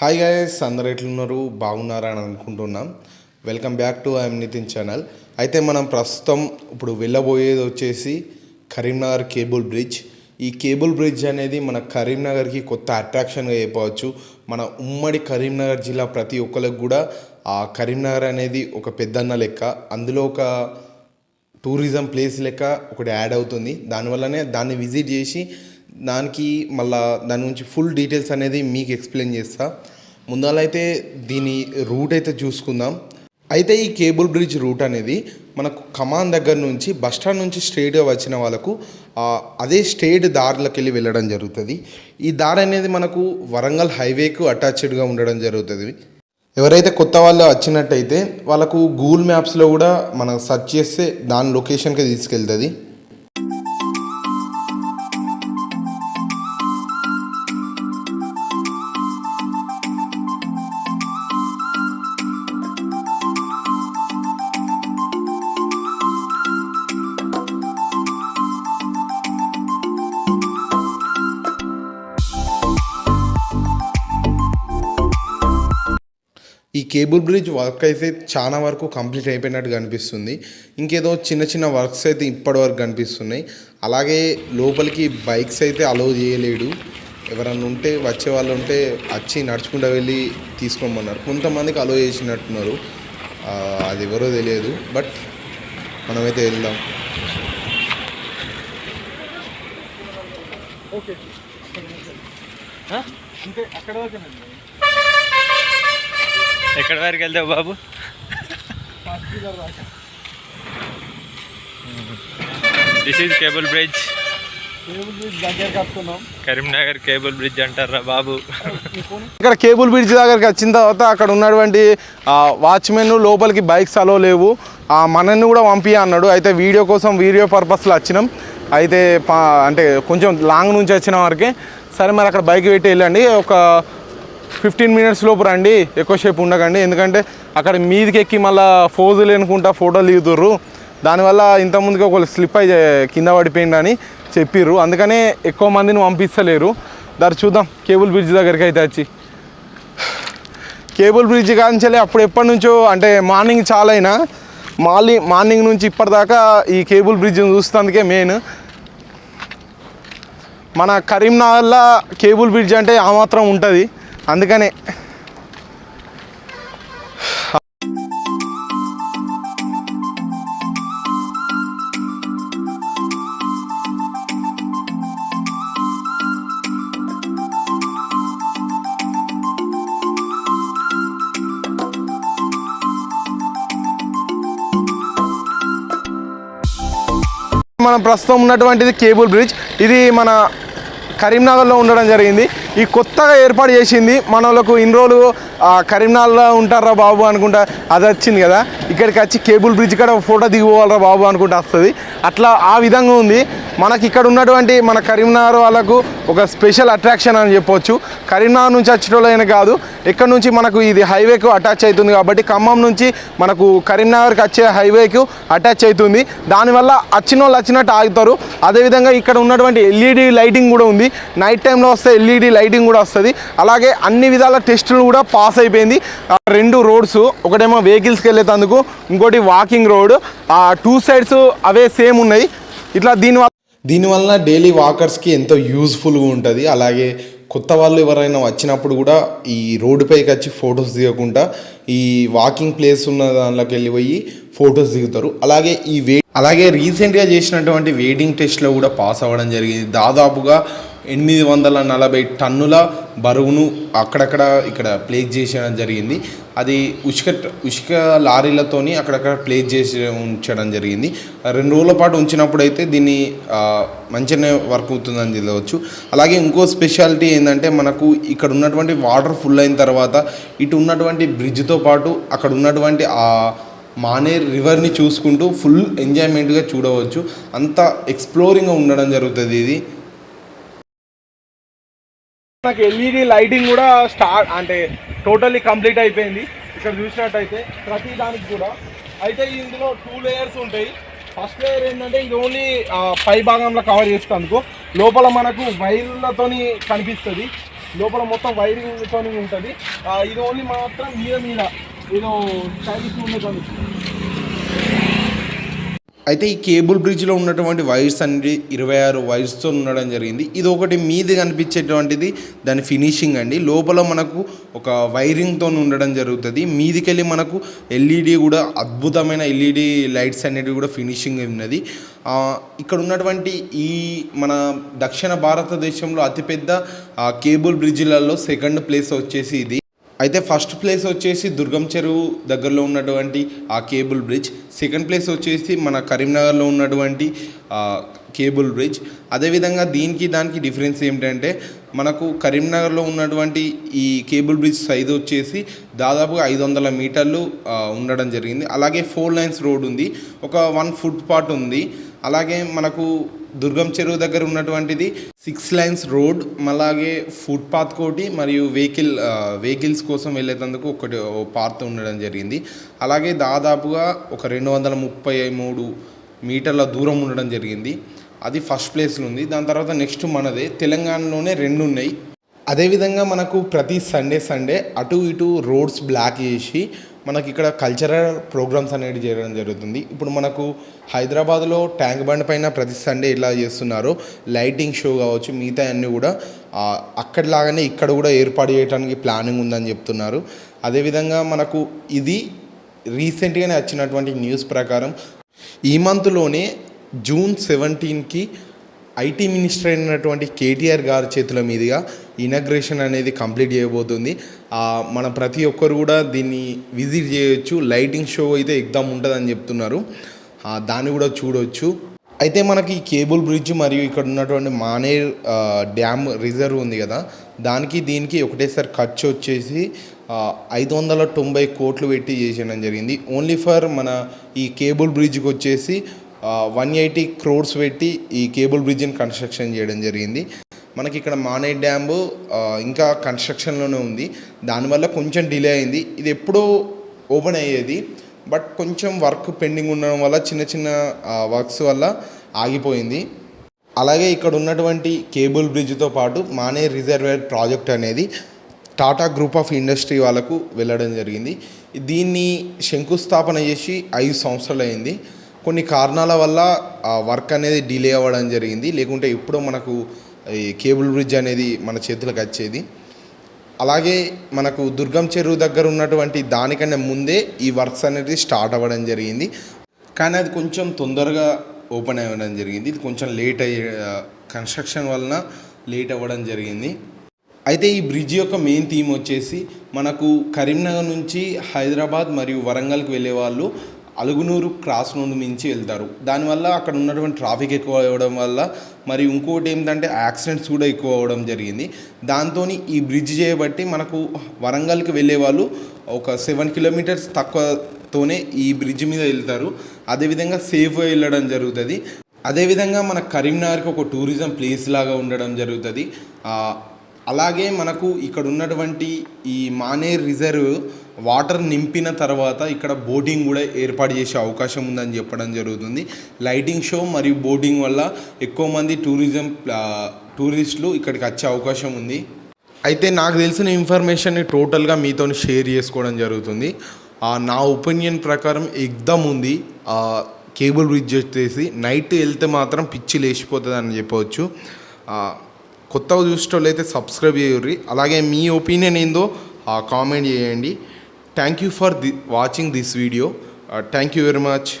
Hi guys అందరు ఎట్లున్నారు? బాగున్నారా అని అనుకుంటున్నాం. Welcome back to IM Nitin channel అయితే మనం ప్రస్తుతం ఇప్పుడు వెళ్ళబోయేది వచ్చేసి కరీంనగర్ కేబుల్ బ్రిడ్జ్ ఈ కేబుల్ బ్రిడ్జ్ అనేది మన కరీంనగర్కి కొత్త అట్రాక్షన్గా చెప్పవచ్చు. మన ఉమ్మడి కరీంనగర్ జిల్లా ప్రతి ఒక్కరికి కూడా ఆ కరీంనగర్ అనేది ఒక పెద్దన్న లెక్క. అందులో ఒక టూరిజం ప్లేస్ లెక్క ఒకటి యాడ్ అవుతుంది. దానివల్లనే దాన్ని విజిట్ చేసి దానికి మళ్ళా దాని గురించి ఫుల్ డీటెయిల్స్ అనేది మీకు ఎక్స్ప్లెయిన్ చేస్తా. ముందలైతే దీని రూట్ అయితే చూసుకుందాం. అయితే ఈ కేబుల్ బ్రిడ్జ్ రూట్ అనేది మనకు కమాన్ దగ్గర నుంచి బస్ స్టాండ్ నుంచి స్టేట్గా వచ్చిన వాళ్ళకు అదే స్టేట్ దారిలోకి వెళ్ళి వెళ్ళడం జరుగుతుంది. ఈ దారి అనేది మనకు వరంగల్ హైవేకు అటాచ్డ్గా ఉండడం జరుగుతుంది. ఎవరైతే కొత్త వాళ్ళు వచ్చినట్టయితే వాళ్ళకు గూగుల్ మ్యాప్స్లో కూడా మనం సెర్చ్ చేస్తే దాని లొకేషన్కి తీసుకెళ్తుంది. కేబుల్ బ్రిడ్జ్ వర్క్ అయితే చాలా వరకు కంప్లీట్ అయిపోయినట్టు కనిపిస్తుంది. ఇంకేదో చిన్న చిన్న వర్క్స్ అయితే ఇప్పటి వరకు కనిపిస్తున్నాయి. అలాగే లోపలికి బైక్స్ అయితే అలౌ చేయలేడు. ఎవరన్నా ఉంటే వచ్చే వాళ్ళు ఉంటే వచ్చి నడుచుకుంటూ వెళ్ళి తీసుకోమన్నారు. కొంతమందికి అలౌ చేసినట్టున్నారు. అది ఎవరో తెలియదు. బట్ మనమైతే వెళ్దాం. ఓకే. అక్కడ ఎక్కడి వరకు వెళ్తావు బాబు? This is cable bridge Karimnagar cable bridge అంటారా బాబు? ఇక్కడ కేబుల్ బ్రిడ్జ్ దగ్గరికి వచ్చిన తర్వాత అక్కడ ఉన్నటువంటి వాచ్మెన్ లోపలికి బైక్స్ అలో లేవు. ఆ, మనల్ని కూడా పంపి అన్నాడు. అయితే వీడియో కోసం వీడియో పర్పస్లో వచ్చినాం. అయితే అంటే కొంచెం లాంగ్ నుంచి వచ్చిన వరకే. సరే మరి అక్కడ బైక్ పెట్టి వెళ్ళండి. ఒక ఫిఫ్టీన్ మినిట్స్ లోపు రండి ఎక్కువసేపు ఉండకండి. ఎందుకంటే అక్కడ మీదికి ఎక్కి మళ్ళీ ఫోజులు అనుకుంటా ఫోటోలు దిగుతుర్రు. దానివల్ల ఇంతకుముందుకి ఒకళ్ళు స్లిప్ అయి కింద పడిపోయిందని చెప్పిర్రు. అందుకనే ఎక్కువ మందిని పంపిస్తలేరు. దారి చూద్దాం కేబుల్ బ్రిడ్జ్ దగ్గరికి అయితే వచ్చి. కేబుల్ బ్రిడ్జ్ కాంచలే అప్పుడు ఎప్పటి నుంచో అంటే మార్నింగ్ చాలా అయినా మార్నింగ్ మార్నింగ్ నుంచి ఇప్పటిదాకా ఈ కేబుల్ బ్రిడ్జ్ని చూస్తున్నందుకే మెయిన్. మన కరీంనగర్లో కేబుల్ బ్రిడ్జ్ అంటే ఆ మాత్రం ఉంటుంది. అందుకనే. మనం ప్రస్తుతం ఉన్నటువంటిది కేబుల్ బ్రిడ్జ్. ఇది మన కరీంనగర్లో ఉండడం జరిగింది. ఈ కొత్తగా ఏర్పాటు చేసింది మన వాళ్ళకు ఇన్ని రోజులు కరీంనగర్లో ఉంటారా బాబు అనుకుంటా అది వచ్చింది కదా. ఇక్కడికి వచ్చి కేబుల్ బ్రిడ్జ్ కాడ ఫోటో దిగిపోవాలరా బాబు అనుకుంటా వస్తుంది. అట్లా ఆ విధంగా ఉంది. మనకి ఇక్కడ ఉన్నటువంటి మన కరీంనగర్ వాళ్ళకు ఒక స్పెషల్ అట్రాక్షన్ అని చెప్పొచ్చు. కరీంనగర్ నుంచి వచ్చేటోళ్ళైనా కాదు ఇక్కడ నుంచి మనకు ఇది హైవేకు అటాచ్ అవుతుంది కాబట్టి ఖమ్మం నుంచి మనకు కరీంనగర్కి వచ్చే హైవేకు అటాచ్ అవుతుంది. దానివల్ల వచ్చిన వాళ్ళు వచ్చినట్టు ఆగుతారు. అదేవిధంగా ఇక్కడ ఉన్నటువంటి ఎల్ఈడి లైటింగ్ కూడా ఉంది. నైట్ టైంలో వస్తే ఎల్ఈడి లైటింగ్ కూడా వస్తుంది. అలాగే అన్ని విధాల టెస్టులు కూడా పాస్ అయిపోయింది. ఆ, రెండు రోడ్స్ ఒకటేమో వెహికల్స్కి వెళ్ళేటందుకు ఇంకోటి వాకింగ్ రోడ్. ఆ టూ సైడ్స్ అవే సేమ్ ఉన్నాయి. ఇట్లా దీనివల్ల దీనివల్ల డైలీ వాకర్స్కి ఎంతో యూజ్ఫుల్గా ఉంటుంది. అలాగే కొత్త వాళ్ళు ఎవరైనా వచ్చినప్పుడు కూడా ఈ రోడ్డుపైకి వచ్చి ఫొటోస్ దిగకుండా ఈ వాకింగ్ ప్లేస్ ఉన్న దానిలోకి వెళ్ళిపోయి ఫొటోస్ దిగుతారు. అలాగే ఈ వే అలాగే రీసెంట్గా చేసినటువంటి వెయిటింగ్ టెస్ట్లో కూడా పాస్ అవ్వడం జరిగింది. దాదాపుగా ఎనిమిది వందల నలభై టన్నుల బరువును అక్కడక్కడ ఇక్కడ ప్లేస్ చేసడం జరిగింది. అది ఉష్క ఉష్క లారీలతోని అక్కడక్కడ ప్లేస్ చేసి ఉంచడం జరిగింది. రెండు రోజుల పాటు ఉంచినప్పుడు అయితే దీన్ని మంచిగానే వర్క్ అవుతుందని తెలియవచ్చు అలాగే ఇంకో స్పెషాలిటీ ఏంటంటే మనకు ఇక్కడ ఉన్నటువంటి వాటర్ ఫుల్ అయిన తర్వాత ఇటు ఉన్నటువంటి బ్రిడ్జ్తో పాటు అక్కడ ఉన్నటువంటి ఆ మానేర్ రివర్ని చూసుకుంటూ ఫుల్ ఎంజాయ్మెంట్గా చూడవచ్చు. అంత ఎక్స్ప్లోరింగ్గా ఉండడం జరుగుతుంది ఇది. నాకు ఎల్ఈడి లైటింగ్ కూడా స్టార్ట్ అంటే టోటల్లీ కంప్లీట్ అయిపోయింది. ఇక్కడ చూసినట్టయితే ప్రతి దానికి కూడా. అయితే ఇందులో టూ లేయర్స్ ఉంటాయి. ఫస్ట్ లేయర్ ఏంటంటే ఇది ఓన్లీ పై భాగంలో కవర్ చేస్తానుకో లోపల మనకు వైర్లతోని కనిపిస్తుంది. లోపల మొత్తం వైరింగ్తో ఉంటుంది. ఇది ఓన్లీ మాత్రం మీద మీద ఏదో స్టైలిష్ ఉండేది. అయితే ఈ కేబుల్ బ్రిడ్జ్లో ఉన్నటువంటి వైర్స్ అనేది ఇరవై ఆరు వైర్స్తో ఉండడం జరిగింది. ఇది ఒకటి మీది కనిపించేటువంటిది దాని ఫినిషింగ్ అండి. లోపల మనకు ఒక వైరింగ్తో ఉండడం జరుగుతుంది. మీదికెళ్ళి మనకు ఎల్ఈడి కూడా అద్భుతమైన ఎల్ఈడి లైట్స్ అనేటివి కూడా ఫినిషింగ్ ఉన్నది. ఇక్కడ ఉన్నటువంటి ఈ మన దక్షిణ భారతదేశంలో అతిపెద్ద కేబుల్ బ్రిడ్జ్లలో సెకండ్ ప్లేస్ వచ్చేసి ఇది. అయితే ఫస్ట్ ప్లేస్ వచ్చేసి దుర్గం చెరువు దగ్గరలో ఉన్నటువంటి ఆ కేబుల్ బ్రిడ్జ్. సెకండ్ ప్లేస్ వచ్చేసి మన కరీంనగర్లో ఉన్నటువంటి కేబుల్ బ్రిడ్జ్. అదేవిధంగా దీనికి దానికి డిఫరెన్స్ ఏమిటంటే మనకు కరీంనగర్లో ఉన్నటువంటి ఈ కేబుల్ బ్రిడ్జ్ సైజ్ వచ్చేసి దాదాపుగా ఐదు వందల మీటర్లు ఉండడం జరిగింది. అలాగే ఫోర్ లైన్స్ రోడ్ ఉంది. ఒక వన్ ఫుట్ పాత్ ఉంది. అలాగే మనకు దుర్గం చెరువు దగ్గర ఉన్నటువంటిది. సిక్స్ లైన్స్ రోడ్ అలాగే ఫుట్పాత్ కోటి మరియు వెహికల్ వెహికల్స్ కోసం వెళ్ళేటందుకు ఒకటి పార్ట్ ఉండడం జరిగింది. అలాగే దాదాపుగా ఒక రెండు వందల ముప్పై మూడు మీటర్ల దూరం ఉండడం జరిగింది. అది ఫస్ట్ ప్లేస్లో ఉంది. దాని తర్వాత నెక్స్ట్ మనదే. తెలంగాణలోనే రెండు ఉన్నాయి. అదేవిధంగా మనకు ప్రతి సండే సండే అటు ఇటు రోడ్స్ బ్లాక్ చేసి మనకి ఇక్కడ కల్చరల్ ప్రోగ్రామ్స్ అనేవి చేయడం జరుగుతుంది. ఇప్పుడు మనకు హైదరాబాద్లో ట్యాంక్ బండ్ పైన ప్రతి సండే ఇలా చేస్తున్నారో. లైటింగ్ షో కావచ్చు మిగతా అన్నీ కూడా. అక్కడిలాగానే ఇక్కడ కూడా ఏర్పాటు చేయడానికి ప్లానింగ్ ఉందని చెప్తున్నారు. అదేవిధంగా మనకు ఇది రీసెంట్గానే వచ్చినటువంటి న్యూస్ ప్రకారం ఈ మంత్లోనే జూన్ సెవెంటీన్కి ఐటీ మినిస్టర్ అయినటువంటి కేటీఆర్ గారి చేతుల మీదుగా ఇనాగ్రేషన్ అనేది కంప్లీట్ చేయబోతుంది. మన ప్రతి ఒక్కరు కూడా దీన్ని విజిట్ చేయొచ్చు. లైటింగ్ షో అయితే ఎగ్దాం ఉంటుందని చెప్తున్నారు. దాన్ని కూడా చూడొచ్చు. అయితే మనకి ఈ కేబుల్ బ్రిడ్జ్ మరియు ఇక్కడ ఉన్నటువంటి మానేర్ డ్యామ్ రిజర్వ్ ఉంది కదా. దానికి దీనికి ఒకటేసారి ఖర్చు వచ్చేసి ఐదు వందల తొంభై కోట్లు పెట్టి చేసేయడం జరిగింది. ఓన్లీ ఫర్ మన ఈ కేబుల్ బ్రిడ్జ్కి వచ్చేసి వన్ ఎయిటీ క్రోర్స్ పెట్టి ఈ కేబుల్ బ్రిడ్జ్ని కన్స్ట్రక్షన్ చేయడం జరిగింది. మనకి ఇక్కడ మానే డ్యామ్ ఇంకా కన్స్ట్రక్షన్లోనే ఉంది. దానివల్ల కొంచెం డిలే అయింది. ఇది ఎప్పుడో ఓపెన్ అయ్యేది. బట్ కొంచెం వర్క్ పెండింగ్ ఉండడం వల్ల చిన్న చిన్న వర్క్స్ వల్ల ఆగిపోయింది. అలాగే ఇక్కడ ఉన్నటువంటి కేబుల్ బ్రిడ్జ్తో పాటు మానే రిజర్వేర్ ప్రాజెక్ట్ అనేది టాటా గ్రూప్ ఆఫ్ ఇండస్ట్రీ వాళ్ళకు వెళ్ళడం జరిగింది. దీన్ని శంకుస్థాపన చేసి ఐదు సంవత్సరాలు అయింది. కొన్ని కారణాల వల్ల ఆ వర్క్ అనేది డిలే అవ్వడం జరిగింది. లేకుంటే ఎప్పుడో మనకు ఈ కేబుల్ బ్రిడ్జ్ అనేది మన చేతులకు వచ్చేది. అలాగే మనకు దుర్గం చెరువు దగ్గర ఉన్నటువంటి దానికన్నా ముందే ఈ వర్క్స్ అనేది స్టార్ట్ అవ్వడం జరిగింది. కానీ అది కొంచెం తొందరగా ఓపెన్ అవ్వడం జరిగింది. ఇది కొంచెం లేట్ అయ్యే కన్స్ట్రక్షన్ వలన లేట్ అవ్వడం జరిగింది. అయితే ఈ బ్రిడ్జ్ యొక్క మెయిన్ థీమ్ వచ్చేసి మనకు కరీంనగర్ నుంచి హైదరాబాద్ మరియు వరంగల్కి వెళ్ళే వాళ్ళు అలుగునూరు క్రాస్ నుండి మించి వెళ్తారు. దానివల్ల అక్కడ ఉన్నటువంటి ట్రాఫిక్ ఎక్కువ అవ్వడం వల్ల మరి ఇంకోటి ఏంటంటే యాక్సిడెంట్స్ కూడా ఎక్కువ అవ్వడం జరిగింది. దాంతో ఈ బ్రిడ్జ్ చేయబట్టి మనకు వరంగల్కి వెళ్ళే వాళ్ళు ఒక సెవెన్ కిలోమీటర్స్ తక్కువతోనే ఈ బ్రిడ్జ్ మీద వెళ్తారు. అదేవిధంగా సేఫ్గా వెళ్ళడం జరుగుతుంది. అదేవిధంగా మన కరీంనగర్కి ఒక టూరిజం ప్లేస్ లాగా ఉండడం జరుగుతుంది. అలాగే మనకు ఇక్కడ ఉన్నటువంటి ఈ మానేర్ రిజర్వ్ వాటర్ నింపిన తర్వాత ఇక్కడ బోటింగ్ కూడా ఏర్పాటు చేసే అవకాశం ఉందని చెప్పడం జరుగుతుంది. లైటింగ్ షో మరియు బోటింగ్ వల్ల ఎక్కువ మంది టూరిజం టూరిస్టులు ఇక్కడికి వచ్చే అవకాశం ఉంది. అయితే నాకు తెలిసిన ఇన్ఫర్మేషన్ని టోటల్గా మీతో షేర్ చేసుకోవడం జరుగుతుంది. నా ఒపీనియన్ ప్రకారం ఎగ్దమ్ ఉంది. కేబుల్ బ్రిడ్జ్ వచ్చేసి నైట్ వెళ్తే మాత్రం పిచ్చి లేచిపోతుంది అని చెప్పవచ్చు కొత్తగా చూసేటోళ్ళు అయితే సబ్స్క్రైబ్ చేయర్రి. అలాగే మీ ఒపీనియన్ ఏందో కామెంట్ చేయండి. thank you for the watching this video. Uh, thank you very much.